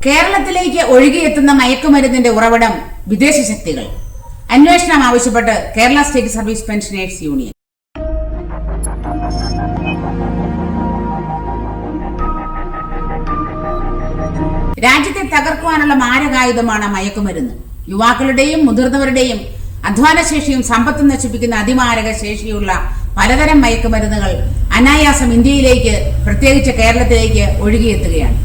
കേരളത്തിലേക്ക് ഒഴുകിയെത്തുന്ന മയക്കുമരുന്നിന്റെ ഉറവിടം വിദേശ ശക്തികൾ. അന്വേഷണം ആവശ്യപ്പെട്ട് Kerala state service pensioners union. രാജ്യത്തെ തകർക്കുവാനുള്ള മാരകായുധമാണ് മയക്കുമരുന്ന്. യുവാക്കളുടെയും മുതിർന്നവരുടെയും അധ്വാനശേഷിയും സമ്പത്തും നശിപ്പിക്കുന്ന അതിമാരക ശേഷിയുള്ള പലതരം മയക്കുമരുന്നുകൾ അനായാസം ഇന്ത്യയിലേക്ക് പ്രത്യേകിച്ച് കേരളത്തിലേക്ക് ഒഴുകിയെത്തുകയാണ്.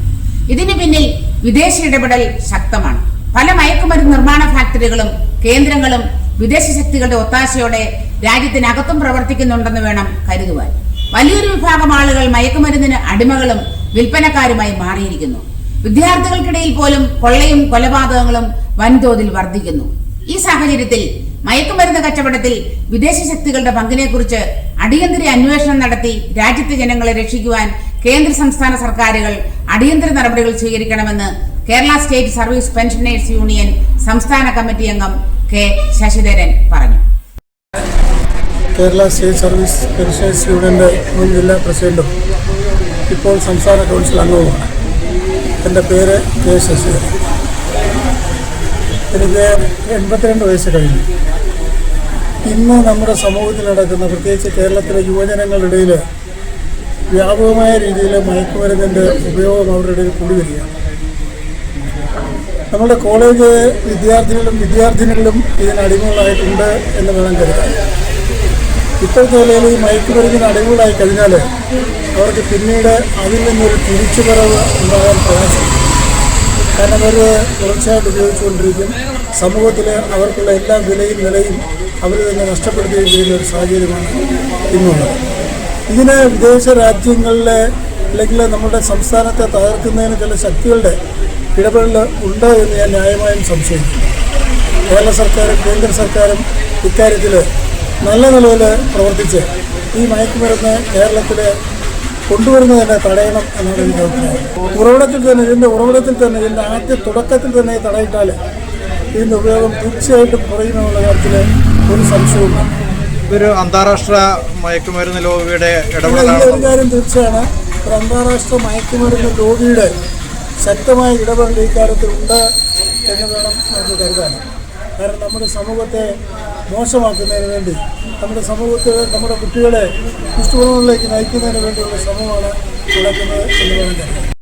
ഇതിന് പിന്നിൽ വിദേശ ഇടപെടൽ ശക്തമാണ്. പല മയക്കുമരുന്ന് നിർമ്മാണ ഫാക്ടറികളും കേന്ദ്രങ്ങളും വിദേശ ശക്തികളുടെ ഒത്താശയോടെ രാജ്യത്തിനകത്തും പ്രവർത്തിക്കുന്നുണ്ടെന്ന് വേണം കരുതുവാൻ. വലിയൊരു വിഭാഗം ആളുകൾ മയക്കുമരുന്നിന് അടിമകളും വിൽപ്പനക്കാരുമായി മാറിയിരിക്കുന്നു. വിദ്യാർത്ഥികൾക്കിടയിൽ പോലും കൊള്ളയും കൊലപാതകങ്ങളും വൻതോതിൽ വർദ്ധിക്കുന്നു. ഈ സാഹചര്യത്തിൽ മയക്കുമരുന്ന് കച്ചവടത്തിൽ വിദേശ ശക്തികളുടെ പങ്കിനെക്കുറിച്ച് അടിയന്തര അന്വേഷണം നടത്തി രാജ്യത്തെ ജനങ്ങളെ രക്ഷിക്കുവാൻ കേന്ദ്ര സംസ്ഥാന സർക്കാരുകൾ അടിയന്തര നടപടികൾ സ്വീകരിക്കണമെന്ന് Kerala state service pensioners union സംസ്ഥാന കമ്മിറ്റി അംഗം കെ ശശിധരൻ പറഞ്ഞു. കേരള സ്റ്റേറ്റ് സർവീസ് പെൻഷനേഴ്സ് യൂണിയന്റെ മുൻ ജില്ലാ പ്രസിഡന്റും ഇപ്പോൾ സംസ്ഥാന കൗൺസിൽ അംഗവുമാണ്. എന്റെ പേര് കെ ശശിധരൻ. എനിക്ക് എൺപത്തിരണ്ട് വയസ്സ് കഴിഞ്ഞു. ഇന്ന് നമ്മുടെ സമൂഹത്തിൽ നടക്കുന്ന പ്രത്യേകിച്ച് കേരളത്തിലെ യുവജനങ്ങളുടെ ഇടയിൽ വ്യാപകമായ രീതിയിൽ മയക്കുമരുന്നിന്റെ ഉപയോഗം അവരുടെ ഇടയിൽ കൂടി വരികയാണ് നമ്മുടെ കോളേജ് വിദ്യാർത്ഥികളും വിദ്യാർത്ഥിനികളും ഇതിന് അടിമകളായിട്ടുണ്ട് എന്ന് വേണം കരുതാൻ. ഇപ്പോഴത്തെ നിലയിൽ ഈ മയക്കുമരുന്നിന് അടിമകളായി കഴിഞ്ഞാൽ അവർക്ക് പിന്നീട് അതിൽ നിന്നൊരു തിരിച്ചുവരവ് ഉണ്ടാകാൻ പ്രയാസം. കാരണം അവർ തുടർച്ചയായിട്ട് ഉപയോഗിച്ചുകൊണ്ടിരിക്കും. സമൂഹത്തിൽ അവർക്കുള്ള എല്ലാ വിലയും നിലയും അവർ തന്നെ നഷ്ടപ്പെടുത്തുകയും ചെയ്യുന്ന ഒരു സാഹചര്യമാണ് ഇന്നുള്ളത്. ഇതിന് വിദേശ രാജ്യങ്ങളിലെ അല്ലെങ്കിൽ നമ്മുടെ സംസ്ഥാനത്തെ തകർക്കുന്നതിന് ചില ശക്തികളുടെ ഇടപെടൽ ഉണ്ട് എന്ന് ഞാൻ ന്യായമായും സംശയിക്കുന്നു. കേരള സർക്കാരും കേന്ദ്ര സർക്കാരും ഇക്കാര്യത്തിൽ നല്ല നിലയിൽ പ്രവർത്തിച്ച് ഈ മയക്കുമരുന്ന് കേരളത്തിൽ കൊണ്ടുവരുന്നത് തന്നെ തടയണം എന്നാണ് എനിക്ക് അഭിപ്രായം. ഉറവിടത്തിൽ തന്നെ ഇതിന്റെ ഉറവിടത്തിൽ തന്നെ ഇതിന്റെ ആദ്യ തുടക്കത്തിൽ തന്നെ തടയിട്ടാൽ ഇതിന്റെ ഉപയോഗം തീർച്ചയായിട്ടും കുറയുമെന്നുള്ള കാര്യത്തിൽ ഒരു സംശയവുമില്ല. ഇതൊരു അന്താരാഷ്ട്ര മയക്കുമരുന്ന് ലോബിയുടെ ഇടപെടലാണ് കാര്യം തീർച്ചയാണ്. ഒരു അന്താരാഷ്ട്ര മയക്കുമരുന്ന് ലോബിയുടെ ശക്തമായ ഇടപെടൽ ഈ കാര്യത്തിലുണ്ട് എന്ന് വേണം നമുക്ക് കരുതാൻ. കാരണം നമ്മുടെ സമൂഹത്തെ മോശമാക്കുന്നതിന് വേണ്ടി നമ്മുടെ സമൂഹത്തെ നമ്മുടെ കുട്ടികളെ ദുഷ്ടുഗുണങ്ങളിലേക്ക് നയിക്കുന്നതിന് വേണ്ടിയുള്ള ശ്രമമാണ് നടക്കുന്നത് എന്ന് വേണം കരുതാൻ.